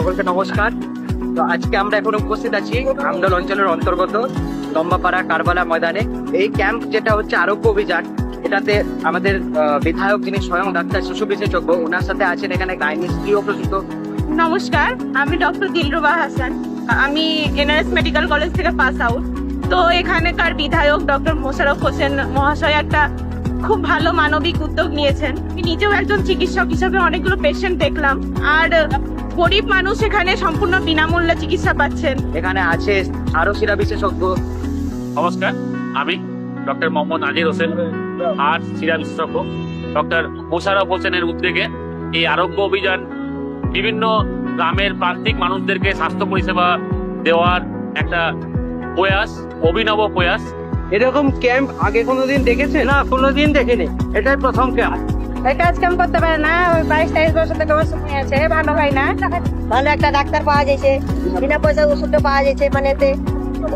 সকলকে নমস্কার। তো আজকে আমরা এখন উপস্থিত আছি আমদল অঞ্চলের অন্তর্গত লম্বাপাড়া কারবালা ময়দানে। এই ক্যাম্প যেটা হচ্ছে আরোগ্য অভিযান, এটাতে আমাদের বিধায়ক যিনি স্বয়ং ডাক্তার শিশু বিশেষজ্ঞ ওনার সাথে আছেন এখানে গাইনি স্ত্রী প্রসূত। নমস্কার, আমি ডক্টর দিলরুবা হাসান। আমি এনআরএস মেডিকেল কলেজ থেকে পাস আউট। তো এখানেকার বিধায়ক ডক্টর মোশারফ হোসেন মহাশয় একটা খুব ভালো মানবিক উদ্যোগ নিয়েছেন। আমি নিজেও একজন চিকিৎসক হিসেবে অনেকগুলো পেশেন্ট দেখলাম। আর গরিব মানুষ এখানে সম্পূর্ণ বিনামূল্যে চিকিৎসা পাচ্ছেন। এখানে আছে আরও শিরা বিশেষজ্ঞ। নমস্কার আমি ডক্টর মোহাম্মদ নাজির হোসেন আর শিরা বিশেষজ্ঞ। ডক্টর মোশারফ হোসেনের উদ্যোগে এই আরোগ্য অভিযান বিভিন্ন গ্রামের প্রান্তিক মানুষদেরকে স্বাস্থ্য পরিষেবা দেওয়ার একটা প্রয়াস অভিনব প্রয়াস। এরকম ক্যাম্প আগে কোনোদিন দেখেছে না কোনোদিন দেখিনি। এটাই প্রথম ক্যাম্প। এই কাজ কাম করতে পারে না ওই বাইশ তেইশ বছর থেকে ওষুধ নিয়েছে ভালো হয় না? ভালো একটা ডাক্তার পাওয়া যাচ্ছে বিনা পয়সা ওষুধটা পাওয়া যাচ্ছে মানে এতে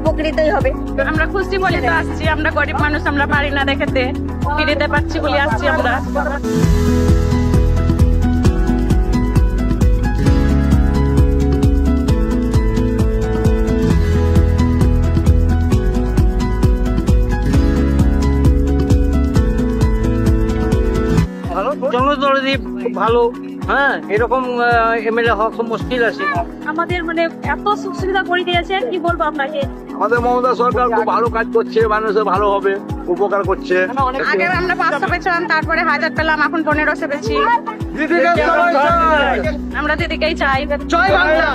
উপকৃতই হবে। আমরা খুশি বলে তো আসছি আমরা গরিব মানুষ আমরা পারি না দেখাতে। ফিরিতে পারছি বলে আসছি আমরা। জনদরদি খুব ভালো হ্যাঁ এরকম এমএলএ হওয়া খুব মুশকিল আছে। আমাদের মানে এত সুখ সুবিধা করে দিয়েছেন কি বলব আপনাকে? আমাদের মমতা সরকার খুব ভালো কাজ করছে মানুষের ভালো হবে উপকার করছে। আগে আমরা পাঁচশো পেয়েছিলাম তারপরে হাজার পেলাম এখন পনেরোশো পেয়েছি। আমরা দিদিকেই চাই। জয় বাংলা।